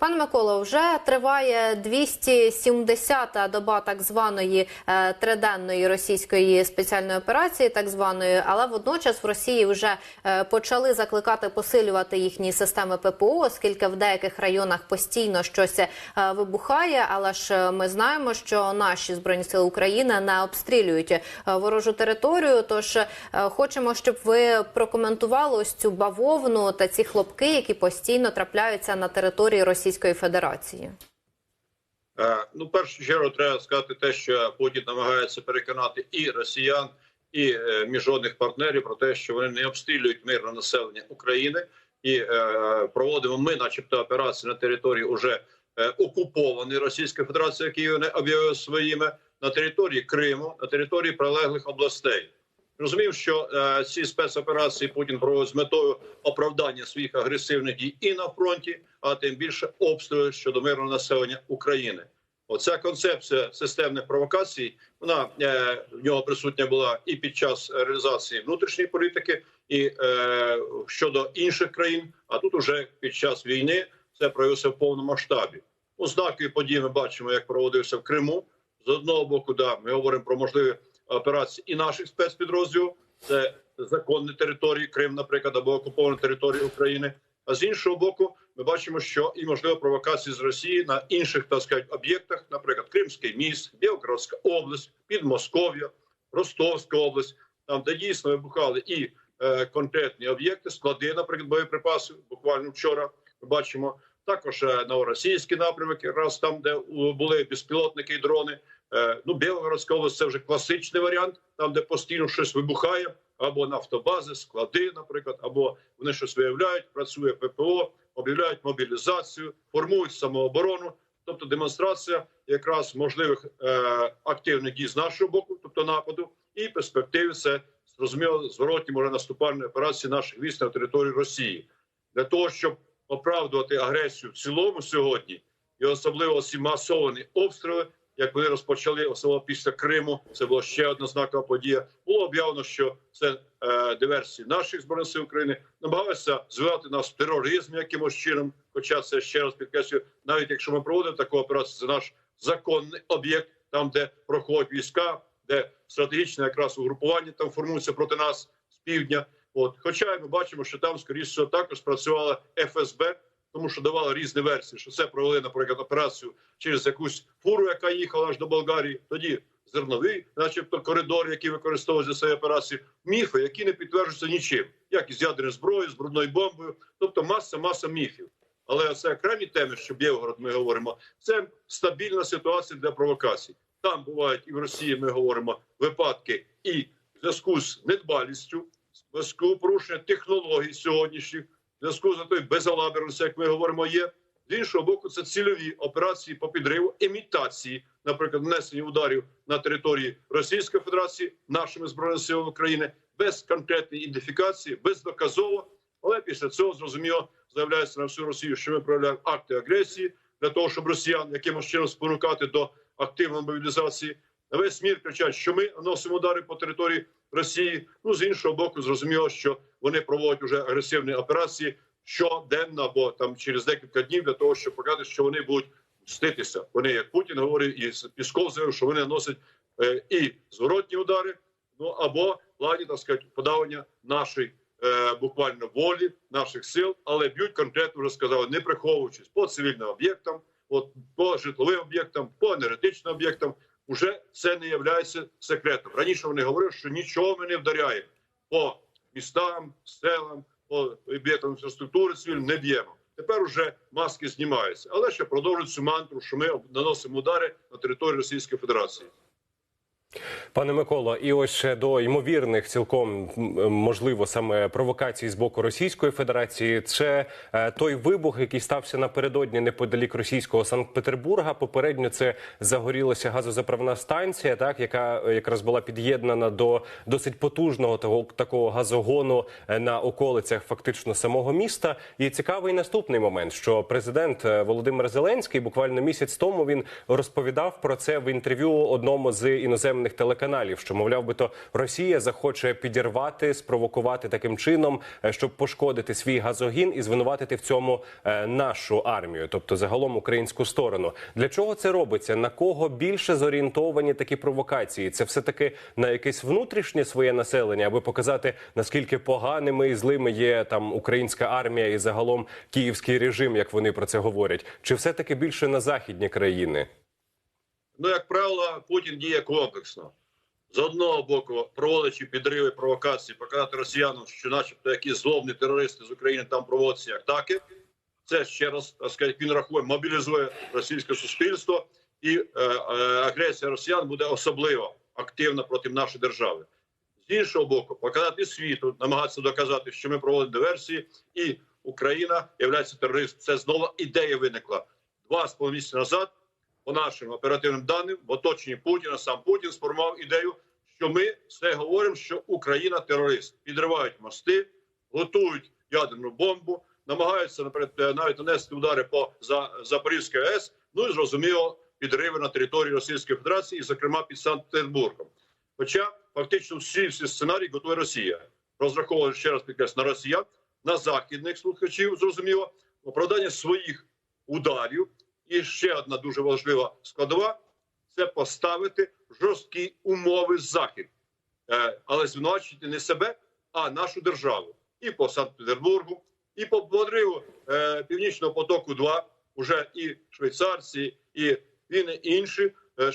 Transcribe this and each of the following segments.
Пане Миколо, вже триває 270-та доба так званої е, триденної російської спеціальної операції, так званої, але водночас в Росії вже е, почали закликати посилювати їхні системи ППО, оскільки в деяких районах постійно щось е, вибухає. Але ж е, ми знаємо, що наші збройні сили України не обстрілюють е, ворожу територію. Тож е, хочемо, щоб ви прокоментували ось цю бавовну та ці хлопки, які постійно трапляються на території Російської Федерації. Е, Ну, першу чергу треба сказати те, що Путін намагається переконати і росіян, і е, міжнародних партнерів про те, що вони не обстрілюють мирне населення України, і е, проводимо ми, начебто, операції на території уже е, окупованої Російської Федерації, які вони об'явили своїми на території Криму, на території прилеглих областей. Розумів, що е, ці спецоперації Путін проводить з метою оправдання своїх агресивних дій і на фронті, а тим більше обстрілів щодо мирного населення України. Оця концепція системних провокацій вона е, в нього присутня була і під час реалізації внутрішньої політики, і е, щодо інших країн. А тут уже під час війни це проявилося в повному масштабі. Ознаки події ми бачимо, як проводився в Криму. З одного боку, да, ми говоримо про можливі операції і наших спецпідрозділів. Це законні території Крим, наприклад, або окуповані території України. А з іншого боку, ми бачимо, що і можливо провокації з Росії на інших так сказати, об'єктах, наприклад, Кримський міст, Білгородська область, Підмосков'я, Ростовська область, там де дійсно вибухали і е, конкретні об'єкти, склади, наприклад, боєприпасів. Буквально вчора ми бачимо також е, новоросійські напрямки, якраз там, де були безпілотники і дрони. Е, ну, Білгородська область це вже класичний варіант, там де постійно щось вибухає, або нафтобази, склади, наприклад, або вони щось виявляють, працює ППО, об'являють мобілізацію, формують самооборону. Тобто демонстрація якраз можливих е, активних дій з нашого боку, тобто нападу, і перспективи це зрозуміло зворотні може наступальні операції наших військ на території Росії для того, щоб оправдувати агресію в цілому сьогодні, і особливо ці масовані обстріли, як вони розпочали, особливо після Криму. Це була ще одна знакова подія. Було об'явлено, що це е, диверсії наших збройних сил України намагалися звивати нас в тероризм якимось чином. Хоча це ще раз підкреслюю, навіть якщо ми проводимо таку операцію, це наш законний об'єкт, там де проходять війська, де стратегічне якраз угрупування там формується проти нас з півдня. От, хоча ми бачимо, що там скоріше також працювала ФСБ, тому що давали різні версії, що це провели, наприклад, операцію через якусь фуру, яка їхала аж до Болгарії. Тоді зерновий, начебто, коридор, який використовують для цієї операції, міфи, які не підтверджуються нічим, як із ядерною зброєю, з брудною бомбою, тобто маса, маса міфів. Але це окремі теми, що Білгород ми говоримо, це стабільна ситуація для провокацій. Там бувають і в Росії. Ми говоримо випадки і в зв'язку з недбалістю, в зв'язку порушення технологій сьогоднішніх, в зв'язку з тою безалаберністю, як ми говоримо, є. З іншого боку, це цільові операції по підриву імітації, наприклад, нанесення ударів на території Російської Федерації нашими збройними силами України без конкретної ідентифікації, бездоказово. Але після цього зрозуміло заявляється на всю Росію, що ми проявляємо акти агресії для того, щоб росіян якимось чином спонукати до активної мобілізації. На весь мір кричать, що ми наносимо удари по території Росії. Ну з іншого боку, зрозуміло, що вони проводять уже агресивні операції щоденно або там через декілька днів для того, щоб показати, що вони будуть мститися. Вони, як Путін говорить, і Пісков заявив, що вони наносять е, і зворотні удари, ну або в плані так сказати, подавання нашої е, буквально волі, наших сил, але б'ють конкретно вже сказали, не приховуючись по цивільним об'єктам, от по житловим об'єктам, по енергетичним об'єктам. Уже це не є секретом. Раніше вони говорили, що нічого ми не вдаряємо по містам, селам, по об'єктам інфраструктури цивільним не б'ємо. Тепер уже маски знімаються, але ще продовжують цю мантру, що ми наносимо удари на території Російської Федерації. Пане Миколо, і ось ще до ймовірних, цілком можливо, саме провокацій з боку Російської Федерації. Це е, той вибух, який стався напередодні неподалік російського Санкт-Петербурга. Попередньо це загорілася газозаправна станція, так яка е, якраз була під'єднана до досить потужного того такого газогону е, на околицях, фактично самого міста. І цікавий наступний момент, що президент Володимир Зеленський буквально місяць тому він розповідав про це в інтерв'ю одному з іноземних іноземних телеканалів, що мовляв би то Росія захоче підірвати, спровокувати таким чином, е, щоб пошкодити свій газогін і звинуватити в цьому е, нашу армію, тобто загалом українську сторону. Для чого це робиться? На кого більше зорієнтовані такі провокації? Це все таки на якесь внутрішнє своє населення, аби показати наскільки поганими і злими є там українська армія і загалом київський режим, як вони про це говорять, чи все таки більше на західні країни? Ну, як правило, Путін діє комплексно. З одного боку, проводячи підриви провокації, показати росіянам, що, начебто, якісь зловні терористи з України там проводять ці атаки. Це ще раз сказати, він рахує, мобілізує російське суспільство, і е, е, агресія росіян буде особливо активна проти нашої держави. З іншого боку, показати світу, намагатися доказати, що ми проводимо диверсії, і Україна є терористом. Це знову ідея виникла два з половиною місяці назад по нашим оперативним даним, в оточенні Путіна сам Путін сформував ідею, що ми все говоримо, що Україна терорист, підривають мости, готують ядерну бомбу, намагаються наприклад, навіть нанести удари по за Запорізькій АЕС. Ну і зрозуміло, підриви на території Російської Федерації, і, зокрема під Санкт-Петербургом. Хоча фактично всі всі сценарії готує Росія, розраховує ще раз підкреслю, на росіян, на західних слухачів, зрозуміло, оправдання своїх ударів. І ще одна дуже важлива складова це поставити жорсткі умови захід, е, але звинувачити не себе, а нашу державу і по Санкт-Петербургу, і по подриву е, Північного потоку. 2 уже і швейцарці, і він і інші е,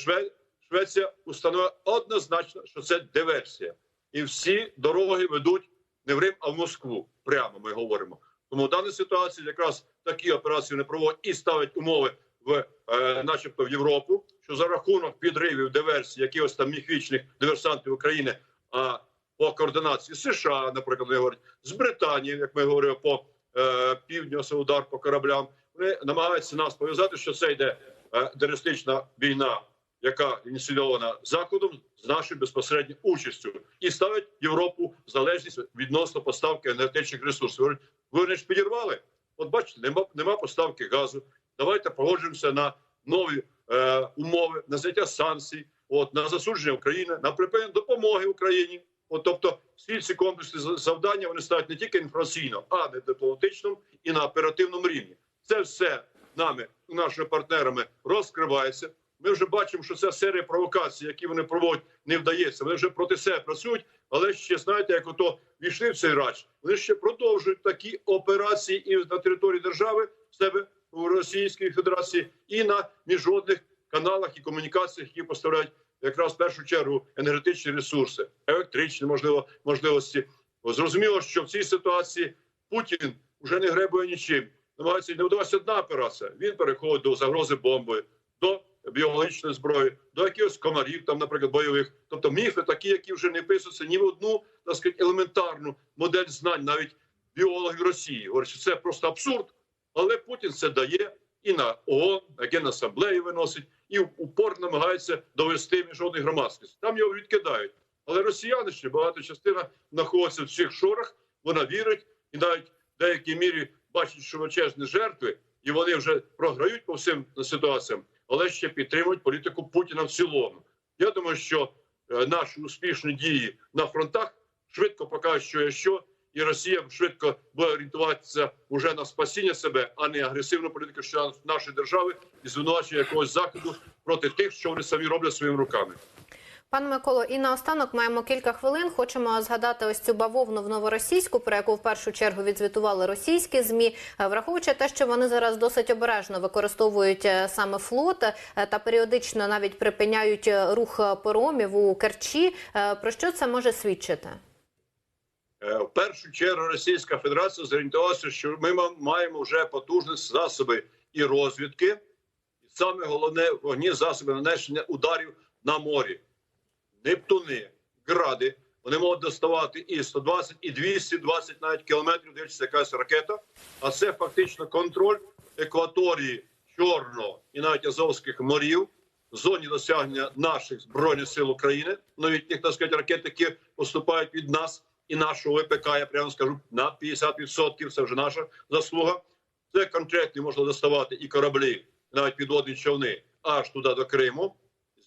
Швеція установила однозначно, що це диверсія, і всі дороги ведуть не в Рим, а в Москву. Прямо ми говоримо. Тому в даній ситуації якраз такі операції не проводять і ставлять умови в, е, начебто, в Європу, що за рахунок підривів диверсій, якихось там міфічних диверсантів України, а по координації США, наприклад, вони говорять з Британії, як ми говоримо, по е, півдню це удар по кораблям. Вони намагаються нас пов'язати, що це йде е, терористична війна, яка ініційована заходом з нашою безпосередньою участю, і ставить Європу в залежність відносно поставки енергетичних ресурсів. Говорять, ви ж підірвали. От бачите, нема, нема поставки газу. Давайте погоджуємося на нові е, умови, на зняття санкцій, от на засудження України, на припинення допомоги Україні. От, тобто, всі ці комплексні за- завдання вони ставлять не тільки інформаційно, а не дипломатичному і на оперативному рівні. Це все нами, нашими партнерами, розкривається. Ми вже бачимо, що ця серія провокацій, які вони проводять, не вдається. Вони вже проти себе працюють, але ще знаєте, як ото війшли в цей рач, вони ще продовжують такі операції і на території держави в себе у Російській Федерації і на міжнародних каналах і комунікаціях, які поставляють якраз в першу чергу енергетичні ресурси, електричні можливо можливості. Зрозуміло, що в цій ситуації Путін вже не гребує нічим. Намагається не вдалася одна операція. Він переходить до загрози бомби, до біологічної зброї, до якихось комарів, там, наприклад, бойових. Тобто міфи такі, які вже не писуються ні в одну так сказати, елементарну модель знань, навіть біологів Росії. Говорять, що це просто абсурд. Але Путін це дає і на ООН, на Генасамблеї виносить, і упорно намагається довести міжнародної громадськості. Там його відкидають. Але росіяни ще багато частина знаходиться в цих шорах. Вона вірить, і навіть в деякій мірі бачать, що величезні жертви, і вони вже програють по всім ситуаціям, але ще підтримують політику Путіна в цілому. Я думаю, що е, наші успішні дії на фронтах швидко покажуть, що є що, і Росія швидко буде орієнтуватися уже на спасіння себе, а не агресивну політику щодо нашої держави і звинувачення якогось заходу проти тих, що вони самі роблять своїми руками. Пане Миколо, і наостанок маємо кілька хвилин. Хочемо згадати ось цю бавовну в новоросійську, про яку в першу чергу відзвітували російські змі, Е, враховуючи те, що вони зараз досить обережно використовують е, саме флот е, та періодично навіть припиняють рух паромів у Керчі. Про що це може свідчити? Е, В першу чергу Російська Федерація зорієнтувалася, що ми маємо вже потужні засоби і розвідки, і саме головне вогні засоби нанесення ударів на морі. Нептуни, гради. Вони можуть доставати і 120, і 220 навіть кілометрів, дивлячись, якась ракета. А це фактично контроль екваторії Чорного і навіть Азовських морів в зоні досягнення наших збройних сил України, новітніх так сказати, ракет, які поступають від нас і нашого ВПК, я прямо скажу на 50%, Це вже наша заслуга. Це конкретні можна доставати і кораблі, навіть підводні човни аж туди до Криму.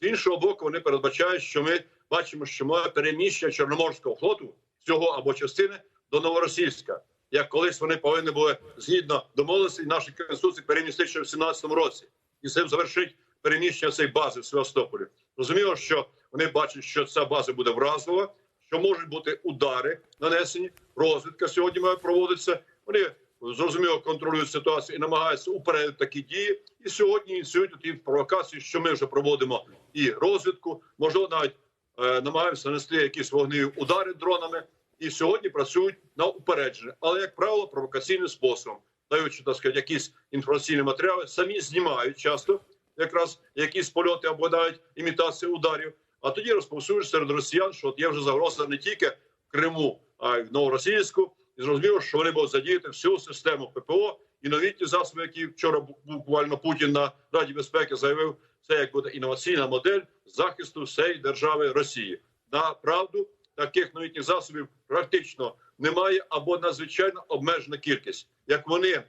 З іншого боку, вони передбачають, що ми бачимо, що моє переміщення Чорноморського флоту цього або частини до Новоросійська, як колись вони повинні були згідно домовленості нашої конституції перемістити ще в 17-му році, і цим завершить переміщення цієї бази в Севастополі. Розуміло, що вони бачать, що ця база буде вразлива, що можуть бути удари нанесені. Розвідка сьогодні має проводитися. Вони зрозуміло контролюють ситуацію і намагаються упередити такі дії. І сьогодні ініціюють ті провокації, що ми вже проводимо і розвідку, можливо, навіть е, намагаємося нанести якісь вогневі удари дронами. І сьогодні працюють на упередження, але як правило, провокаційним способом, даючи так сказати, якісь інформаційні матеріали, самі знімають часто якраз якісь польоти або навіть імітація ударів. А тоді розповсюджують серед росіян, що от є вже загроза не тільки в Криму, а й в Новоросійську. І зрозуміло, що вони будуть задіяти всю систему ППО і новітні засоби, які вчора бу- буквально Путін на Раді безпеки заявив, це як буде інноваційна модель захисту всієї держави Росії. На правду таких новітніх засобів практично немає або надзвичайно обмежена кількість. Як вони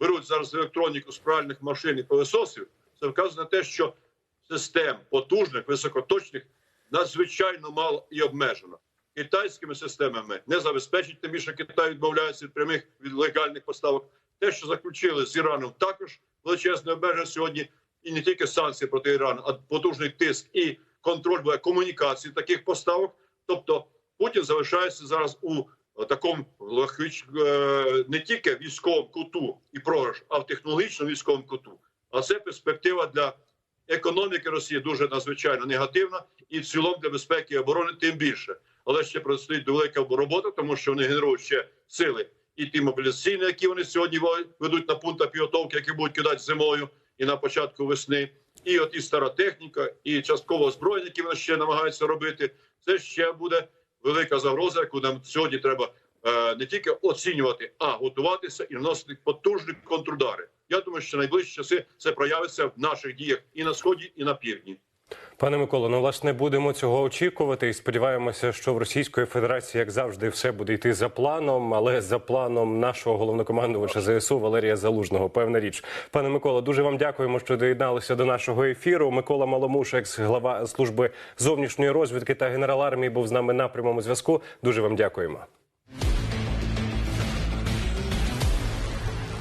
беруть зараз електроніку з пральних машин і пилососів, це вказує на те, що систем потужних, високоточних надзвичайно мало і обмежено. Китайськими системами не забезпечить, тим більше Китай відмовляється від прямих від легальних поставок. Те, що заключили з Іраном, також величезне обмеження сьогодні, і не тільки санкції проти Ірану, а потужний тиск і контроль буде комунікації таких поставок. Тобто Путін залишається зараз у е, такому е, не тільки військовому куту і програш, а в технологічному військовому куту. А це перспектива для економіки Росії дуже надзвичайно негативна, і в цілому для безпеки і оборони тим більше. Але ще предстоїть велика робота, тому що вони генерують ще сили і ті мобілізаційні, які вони сьогодні ведуть на пунктах підготовки, які будуть кидати зимою і на початку весни. І от і стара техніка, і частково озброєння, які вони ще намагаються робити. Це ще буде велика загроза, яку нам сьогодні треба е, не тільки оцінювати, а готуватися і наносити потужні контрудари. Я думаю, що найближчі часи це проявиться в наших діях і на сході, і на півдні. Пане Миколо, ну власне будемо цього очікувати і сподіваємося, що в Російської Федерації, як завжди, все буде йти за планом, але за планом нашого головнокомандувача ЗСУ Валерія Залужного. Певна річ, пане Миколо, дуже вам дякуємо, що доєдналися до нашого ефіру. Микола Маломуш, екс глава служби зовнішньої розвідки та генерал армії, був з нами на прямому зв'язку. Дуже вам дякуємо.